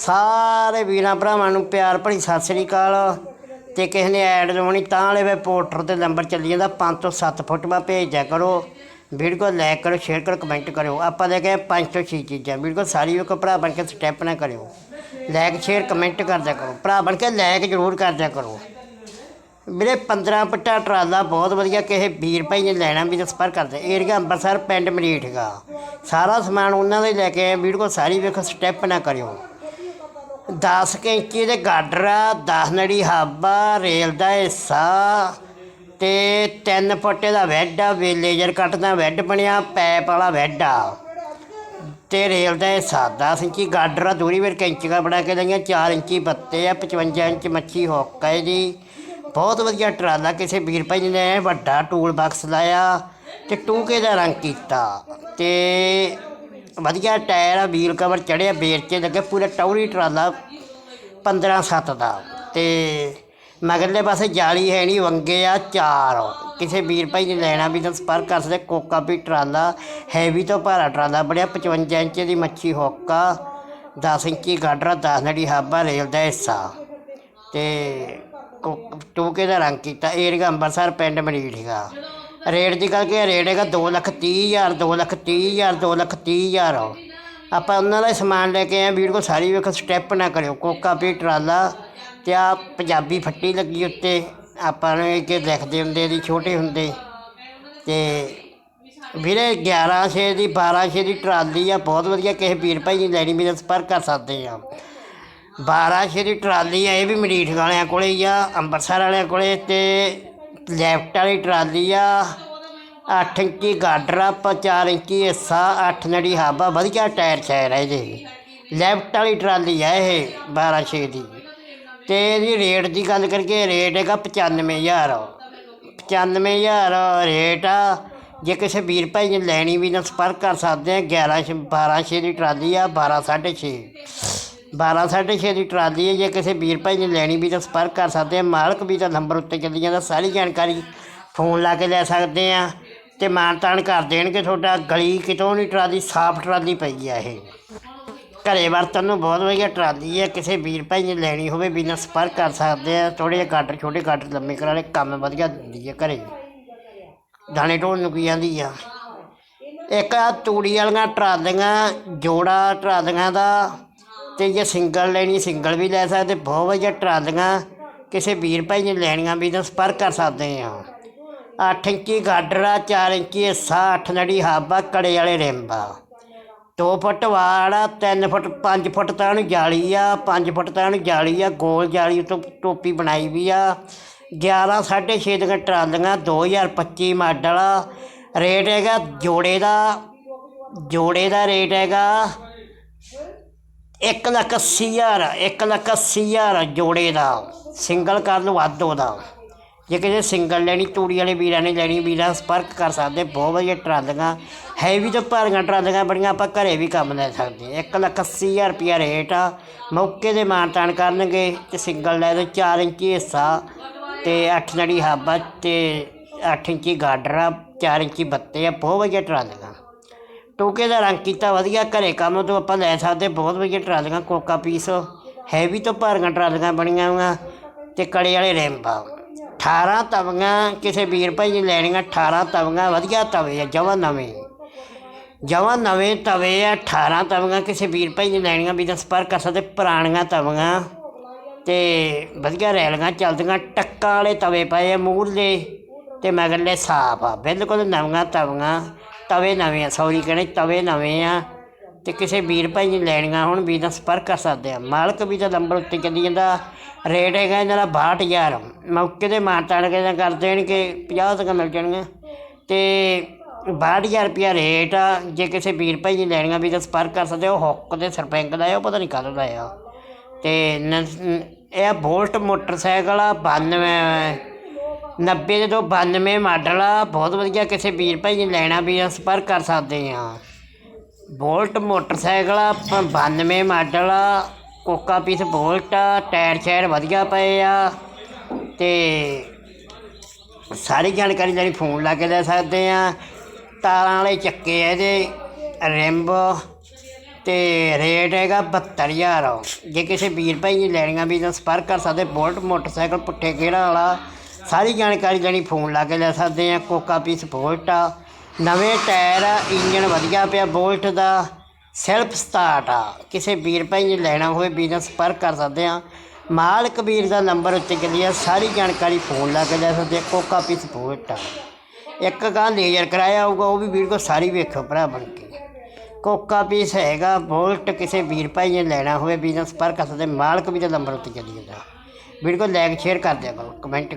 ਸਾਰੇ ਵੀਰਾਂ ਭਰਾਵਾਂ ਨੂੰ ਪਿਆਰ ਭਰੀ ਸਤਿ ਸ੍ਰੀ ਅਕਾਲ। ਤੇ ਕਿਸੇ ਨੇ ਐਡ ਲਵਾਉਣੀ ਤਾਂ ਵਾਲੇ ਵੇ ਪੋਰਟਰ ਤੇ ਨੰਬਰ ਚੱਲੀ ਜਾਂਦਾ 5 ਤੋਂ 7 ਫੋਟੋਆਂ ਭੇਜ ਦਿਆ ਕਰੋ। ਵੀਡੀਓ ਲਾਈਕ ਕਰੋ, ਸ਼ੇਅਰ ਕਰੋ, ਕਮੈਂਟ ਕਰਿਓ। ਆਪਾਂ ਲੈ ਕੇ ਆਏ ਪੰਜ ਤੋਂ ਛੇ ਚੀਜ਼ਾਂ। ਵੀਡੀਓ ਸਾਰੀ ਵੇਖੋ, ਭਰਾ ਬਣ ਕੇ ਸਟੈਪ ਨਾ ਕਰਿਓ। ਲਾਈਕ, ਸ਼ੇਅਰ, ਕਮੈਂਟ ਕਰਦਿਆ ਕਰੋ। ਭਰਾ ਬਣ ਕੇ ਲਾਈਕ ਜ਼ਰੂਰ ਕਰਦਿਆ ਕਰੋ। ਵੀਰੇ 15 ਪੱਟਾ ਟਰਾਲਾ ਬਹੁਤ ਵਧੀਆ। ਕਿਸੇ ਵੀਰ ਭਾਈ ਨੇ ਲੈਣਾ ਵੀ ਤਾਂ ਸੰਪਰਕ ਕਰਦੇ। ਏਰੀਆ ਅੰਮ੍ਰਿਤਸਰ ਪਿੰਡ ਮਰੀਠਗਾ ਸਾਰਾ ਸਮਾਨ ਉਹਨਾਂ ਦਾ ਹੀ ਲੈ ਕੇ ਆਏ। ਵੀਡੀਓ ਸਾਰੀ ਵੇਖੋ ਸਟੈਪ ਨਾ ਕਰਿਓ। 10 ਕੈਂਚੀ ਦੇ ਗਾਡਰ ਆ 10 ਨੜੀ ਹਾਬਾ, ਰੇਲ ਦਾ ਹਿੱਸਾ ਤੇ 3 ਫੁੱਟੇ ਦਾ ਵੈੱਡ ਆ ਵੇ ਲੇਜ਼ਰ ਕੱਟ ਦਾ ਵੈੱਡ ਬਣਿਆ, ਪੈਪ ਵਾਲਾ ਵੈੱਡ ਆ। ਤੇ ਰੇਲ ਦਾ ਹਿੱਸਾ 10 ਇੰਚੀ ਗਾਡਰ ਆ, ਦੂਰੀ ਵੇਰ ਕੈਂਚੀਆਂ ਬਣਾ ਕੇ ਲਈਆਂ 4 ਇੰਚੀ ਬੱਤੇ ਆ 55 ਇੰਚ ਮੱਛੀ ਹੋਕਾ ਹੈ ਜੀ ਬਹੁਤ ਵਧੀਆ ਟਰਾਲਾ, ਕਿਸੇ ਵੀਰ ਭਾਈ ਨੇ ਵੱਡਾ ਟੂਲ ਬਾਕਸ ਲਾਇਆ ਤੇ ਟੂਕੇ ਦਾ ਰੰਗ ਕੀਤਾ ਤੇ ਵਧੀਆ ਟਾਇਰ ਆ, ਵੀਲ ਕਵਰ ਚੜਿਆ ਬੇਰ ਲੱਗੇ ਪੂਰਾ ਟੌਰੀ ਟਰਾਲਾ 15 7 ਦਾ। ਤੇ ਮਗਰਲੇ ਪਾਸੇ ਜਾਲੀ ਹੈ ਨਹੀਂ, ਵੰਗੇ ਆ ਚਾਰ। ਕਿਸੇ ਵੀਰ ਭਾਈ ਨੇ ਲੈਣਾ ਵੀ ਤਾਂ ਸੰਪਰਕ ਕਰ ਸਕਦੇ, ਕੋਕਾ ਵੀ ਟਰਾਲਾ, ਹੈਵੀ ਤੋਂ ਭਾਰਾ ਟਰਾਲਾ ਬਣਿਆ 55 ਇੰਚ ਦੀ ਮੱਛੀ ਹੋਕਾ 10 ਇੰਚੀ ਗਾਡਰਾ 10 ਨੜੀ ਹਾਬਾ ਰੇਲ ਦਾ ਹਿੱਸਾ। ਤੇ ਕੋ- ਟੂਕੇ ਦਾ ਰੰਗ ਕੀਤਾ, ਏਰੀਆ ਅੰਮ੍ਰਿਤਸਰ ਪਿੰਡ ਮਰੀਠਗਾ ਰੇਟ ਦੀ ਗੱਲ ਕੀ ਰੇਟ ਹੈਗਾ 2 ਲੱਖ ਤੀਹ ਹਜ਼ਾਰ 2 ਲੱਖ ਤੀਹ ਹਜ਼ਾਰ 2 ਲੱਖ ਤੀਹ ਹਜ਼ਾਰ। ਆਪਾਂ ਉਹਨਾਂ ਦਾ ਸਮਾਨ ਲੈ ਕੇ ਆਏ। ਵੀਰ ਵੀਡੀਓ ਸਾਰੀ ਵੇਖੋ ਸਟੈਪ ਨਾ ਕਰਿਓ। ਕੋਕਾ ਵੀ ਟਰਾਲਾ ਤੇ ਆ ਪੰਜਾਬੀ ਫੱਟੀ ਲੱਗੀ ਉੱਤੇ। ਆਪਾਂ ਨੂੰ ਕਿ ਲਿਖਦੇ ਹੁੰਦੇ ਦੀ ਛੋਟੇ ਹੁੰਦੇ। ਤੇ ਵੀਰੇ 11 ਛੇ ਦੀ 12 ਛੇ ਦੀ ਟਰਾਲੀ ਆ। ਬਹੁਤ ਵਧੀਆ, ਕਿਸੇ ਵੀਰ ਭਾਈ ਨੇ ਲੈਣੀ ਮੇਰੇ ਸੰਪਰਕ ਕਰ ਸਕਦੇ ਆ। 12 ਛੇ ਦੀ ਟਰਾਲੀ ਆ, ਇਹ ਵੀ ਮਰੀਠ ਵਾਲਿਆਂ ਕੋਲੇ ਹੀ ਆ ਅੰਮ੍ਰਿਤਸਰ ਵਾਲਿਆਂ ਕੋਲੇ ਤੇ ਲੈਫਟ ਵਾਲੀ ਟਰਾਲੀ ਆ। 8 ਇੰਚੀ ਗਾਡਰ ਆ, ਆਪਾਂ 4 ਇੰਚੀ ਹਿੱਸਾ 8 ਨੜੀ ਹਾਬਾ ਵਧੀਆ ਟਾਇਰ ਸ਼ਾਇਰ ਹੈ ਇਹਦੇ। ਲੈਫਟ ਵਾਲੀ ਟਰਾਲੀ ਆ ਇਹ 12 ਛੇ ਦੀ। ਤੇ ਇਹਦੀ ਰੇਟ ਦੀ ਗੱਲ ਕਰੀਏ, ਰੇਟ ਹੈਗਾ 95000 95000 ਰੇਟ ਆ। ਜੇ ਕਿਸੇ ਵੀਰ ਭਾਈ ਨੇ ਲੈਣੀ ਵੀ ਨਾ, ਸੰਪਰਕ ਕਰ ਸਕਦੇ ਆ 11 ਛੇ- 12 ਛੇ ਦੀ ਟਰਾਲੀ ਆ 12 6.5 12 6.5 ਦੀ ਟਰਾਲੀ ਹੈ, ਜੇ ਕਿਸੇ ਵੀਰ ਭਾਈ ਨੇ ਲੈਣੀ ਵੀ ਤਾਂ ਸੰਪਰਕ ਕਰ ਸਕਦੇ ਆ ਮਾਲਕ ਵੀ ਤਾਂ ਨੰਬਰ ਉੱਤੇ ਚੱਲੀ ਜਾਂਦਾ, ਸਾਰੀ ਜਾਣਕਾਰੀ ਫੋਨ ਲਾ ਕੇ ਲੈ ਸਕਦੇ ਆ ਤੇ ਮਾਨਤਾਨ ਕਰ ਦੇਣਗੇ ਤੁਹਾਡਾ। ਗਲੀ ਕਿਤੋਂ ਨਹੀਂ ਟਰਾਲੀ, ਸਾਫ਼ ਟਰਾਲੀ ਪਈ ਆ ਇਹ। ਘਰੇ ਵਰਤਨ ਨੂੰ ਬਹੁਤ ਵਧੀਆ ਟਰਾਲੀ ਹੈ। ਕਿਸੇ ਵੀਰ ਭਾਈ ਨੇ ਲੈਣੀ ਹੋਵੇ ਬਿਨਾਂ ਸੰਪਰਕ ਕਰ ਸਕਦੇ ਆ ਥੋੜੇ ਜਿਹੇ ਕੱਟ ਛੋਟੇ ਕੱਟ ਲੰਮੇ ਕਰਾ ਲੈ ਕੰਮ ਵਧੀਆ ਦਿੰਦੀ ਹੈ ਘਰੇ। ਦਾਣੇ ਢੋਣ ਨੂੰ ਕੀ ਜਾਂਦੀ ਆ? ਇੱਕ ਆ ਤੂੜੀ ਵਾਲੀਆਂ ਟਰਾਲੀਆਂ, ਜੋੜਾ ਟਰਾਲੀਆਂ ਦਾ ਤੇ ਜੇ ਸਿੰਗਲ ਲੈਣੀ, ਸਿੰਗਲ ਵੀ ਲੈ ਸਕਦੇ, ਬਹੁਤ ਵਧੀਆ ਟਰਾਲੀਆਂ ਕਿਸੇ ਵੀਰ ਭਾਈ ਨੇ ਲੈਣੀਆਂ ਵੀ ਤਾਂ ਸੰਪਰਕ ਕਰ ਸਕਦੇ ਆ 8 ਇੰਚੀ ਗਾਡਰ ਆ 4 ਇੰਚੀ ਹਿੱਸਾ 8 ਨੜੀ ਹਾਬਾ, ਕੜੇ ਵਾਲੇ ਰਿੰਬਾ 2 ਫੁੱਟ ਵਾੜ ਆ 3 ਫੁੱਟ 5 ਫੁੱਟ ਤਾਂ ਨੂੰ ਜਾਲੀ ਆ 5 ਫੁੱਟ ਤਾਂ ਨੂੰ ਜਾਲੀ ਆ, ਗੋਲ ਜਾਲੀ ਤੋਂ ਟੋਪੀ ਬਣਾਈ ਵੀ ਆ। 11 6.5 ਦੀਆਂ ਟਰਾਲੀਆਂ 2025 ਮਾਡਲ ਆ। ਰੇਟ ਹੈਗਾ ਜੋੜੇ ਦਾ ਜੋੜੇ ਦਾ ਰੇਟ ਹੈਗਾ ਇੱਕ ਲੱਖ 80 ਹਜ਼ਾਰ, ਇੱਕ ਲੱਖ 80 ਹਜ਼ਾਰ ਜੋੜੇ ਦਾ ਸਿੰਗਲ ਕਰ ਵੱਧ ਉਹਦਾ। ਜੇ ਕਿਸੇ ਸਿੰਗਲ ਲੈਣੀ, ਤੂੜੀ ਵਾਲੇ ਵੀਰਾਂ ਨੇ ਲੈਣੀ, ਵੀਰਾਂ ਸੰਪਰਕ ਕਰ ਸਕਦੇ, ਬਹੁਤ ਵਧੀਆ ਟਰਾਲੀਆਂ ਹੈਵੀ ਤੋਂ ਭਾਰੀਆਂ ਟਰਾਲੀਆਂ ਬੜੀਆਂ ਆਪਾਂ ਘਰੇ ਵੀ ਕੰਮ ਲੈ ਸਕਦੇ ਇੱਕ ਲੱਖ ਅੱਸੀ ਹਜ਼ਾਰ ਰੁਪਿਆ ਰੇਟ ਆ, ਮੌਕੇ ਦੇ ਮਾਨਤਾਨ ਕਰਨਗੇ, ਤੇ ਸਿੰਗਲ ਲੈ ਦੋ 4 ਇੰਚੀ ਹਿੱਸਾ ਤੇ 8 ਨੜੀ ਹੱਬ ਤੇ 8 ਇੰਚੀ ਗਾਡਰ ਆ 4 ਇੰਚੀ ਬੱਤੇ ਆ, ਬਹੁਤ ਵਧੀਆ ਟਰਾਲੀਆਂ। ਟੋਕੇ ਦਾ ਰੰਗ ਕੀਤਾ, ਵਧੀਆ, ਘਰੇ ਕੰਮ ਤੋਂ ਆਪਾਂ ਲੈ ਸਕਦੇ, ਬਹੁਤ ਵਧੀਆ ਟਰਾਲੀਆਂ, ਕੋਕਾ ਪੀਸ, ਹੈਵੀ ਤੋਂ ਭਾਰੀਆਂ ਟਰਾਲੀਆਂ ਬਣੀਆਂ ਹੋਈਆਂ ਤੇ ਕੜੇ ਵਾਲੇ ਰੈਂਬਾ। 18 ਤਵੀਆਂ, ਕਿਸੇ ਵੀਰ ਭਾਈ ਨੇ ਲੈਣੀਆਂ 18 ਤਵੀਆਂ, ਵਧੀਆ ਤਵੇ ਆ ਜਵਾਂ ਨਵੇਂ। ਜਮਾਂ ਨਵੇਂ ਤਵੇ ਆ 18 ਤਵੀਆਂ, ਕਿਸੇ ਵੀਰ ਭਾਈ ਨੇ ਲੈਣੀਆਂ, ਵੀ ਤਾਂ ਸੰਪਰਕ ਕਰ ਸਕਦੇ ਪੁਰਾਣੀਆਂ ਤਵੀਆਂ। ਤੇ ਵਧੀਆ ਰੈਲੀਆਂ ਚੱਲਦੀਆਂ, ਟੱਕਾਂ ਵਾਲੇ ਤਵੇ ਪਏ ਆ ਮੂਹਰਲੇ, ਤੇ ਮਗਰਲੇ ਸਾਫ਼ ਆ, ਬਿਲਕੁਲ ਨਵੀਆਂ ਤਵੀਆਂ। ਤਵੇ ਨਵੇਂ ਆ, ਸੌਰੀ, ਕਹਿੰਦੇ ਤਵੇ ਨਵੇਂ ਆ ਤੇ ਕਿਸੇ ਵੀਰ ਭਾਈ ਨੇ ਲੈਣੀਆਂ ਹੁਣ, ਵੀ ਤਾਂ ਸੰਪਰਕ ਕਰ ਸਕਦੇ ਆ। ਮਾਲਕ ਵੀ ਤਾਂ ਨੰਬਰ ਉੱਤੇ ਚੱਲੀ ਜਾਂਦਾ, ਰੇਟ ਹੈਗਾ ਇਹਨਾਂ ਦਾ 62000 ਮੌਕੇ ਦੇ ਮਾਨਤਾਨ ਕੇ ਕਰ ਦੇਣਗੇ 50 ਤੱਕ ਮਿਲ ਜਾਣਗੀਆਂ ਤੇ 62000 ਰੁਪਿਆ ਰੇਟ ਆ, ਜੇ ਕਿਸੇ ਵੀਰ ਭਾਈ ਨੇ ਲੈਣੀਆਂ, ਵੀ ਤਾਂ ਸੰਪਰਕ ਕਰ ਸਕਦੇ ਹੋ ਹੁੱਕ ਦੇ ਸਰਪੈਂਕ ਦਾ ਆ, ਉਹ ਪਤਾ ਨਹੀਂ ਕਦੋਂ ਦਾ ਆ। ਤੇ ਨ- ਨ- ਇਹ ਬੋਲਟ ਮੋਟਰਸਾਈਕਲ ਆ 92 90 ਦੇ ਤੋਂ 92 ਮਾਡਲ ਆ, ਬਹੁਤ ਵਧੀਆ ਕਿਸੇ ਵੀਰ ਭਾਈ ਨੇ ਲੈਣਾ ਵੀ ਆ ਸੰਪਰਕ ਕਰ ਸਕਦੇ ਆ ਬੋਲਟ ਮੋਟਰਸਾਈਕਲ ਆ ਪ- 92 ਮਾਡਲ ਆ, ਕੋਕਾ ਪੀਸ ਬੋਲਟ ਆ, ਟਾਇਰ ਸ਼ਾਇਰ ਵਧੀਆ ਪਏ ਆ, ਤੇ ਸਾਰੀ ਜਾਣਕਾਰੀ ਜਿਹੜੀ ਫੋਨ ਲਾ ਕੇ ਲੈ ਸਕਦੇ ਆ ਤਾਰਾਂ ਵਾਲੇ ਚੱਕੇ ਆ ਇਹਦੇ, ਰਿੰਬ, ਤੇ ਰੇਟ ਹੈਗਾ 72000 ਜੇ ਕਿਸੇ ਵੀਰ ਭਾਈ ਨੇ ਲੈਣੀਆਂ ਵੀ ਤਾਂ ਸੰਪਰਕ ਕਰ ਸਕਦੇ, ਬੋਲਟ ਮੋਟਰਸਾਈਕਲ ਪੁੱਠੇ ਗੇੜਾ ਵਾਲਾ ਸਾਰੀ ਜਾਣਕਾਰੀ ਲੈਣੀ, ਫੋਨ ਲਾ ਕੇ ਲੈ ਸਕਦੇ ਆ ਕੋਕਾ ਪੀਸ ਬੋਲਟ ਆ। ਨਵੇਂ ਟਾਇਰ ਆ ਇੰਜਨ ਵਧੀਆ ਪਿਆ, ਬੋਲਟ ਦਾ ਸੈਲਫ ਸਟਾਰਟ ਆ। ਕਿਸੇ ਵੀਰ ਭਾਈ ਨੇ ਲੈਣਾ ਹੋਵੇ ਬਿਜ਼ਨਸ ਪਰ ਕਰ ਸਕਦੇ ਆ ਮਾਲਕ ਵੀਰ ਦਾ ਨੰਬਰ ਉੱਤੇ ਚੱਲੀ ਆ, ਸਾਰੀ ਜਾਣਕਾਰੀ ਫੋਨ ਲਾ ਕੇ ਲੈ ਸਕਦੇ ਆ ਕੋਕਾ ਪੀਸ ਬੋਲਟ ਆ। ਇੱਕ ਗਾਂ ਲੇਜ਼ਰ ਕਰਾਇਆ ਹੋਊਗਾ, ਉਹ ਵੀ ਵੀਰ ਕੋ ਸਾਰੀ ਵੇਖੋ ਭਰਾ ਬਣ ਕੇ। ਕੋਕਾ ਪੀਸ ਹੈਗਾ, ਬੋਲਟ ਕਿਸੇ ਵੀਰ ਭਾਈ ਨੇ ਲੈਣਾ ਹੋਵੇ ਬਿਜ਼ਨਸ ਪਰ ਕਰ ਸਕਦੇ ਮਾਲਕ ਵੀ ਦਾ ਨੰਬਰ ਉੱਤੇ ਚੱਲੀ ਜਾਂਦਾ। ਵੀਡੀਓ ਕੋ ਲਾਈਕ ਸ਼ੇਅਰ ਕਰ ਦਿਆ ਕਰੋ ਕਮੈਂਟ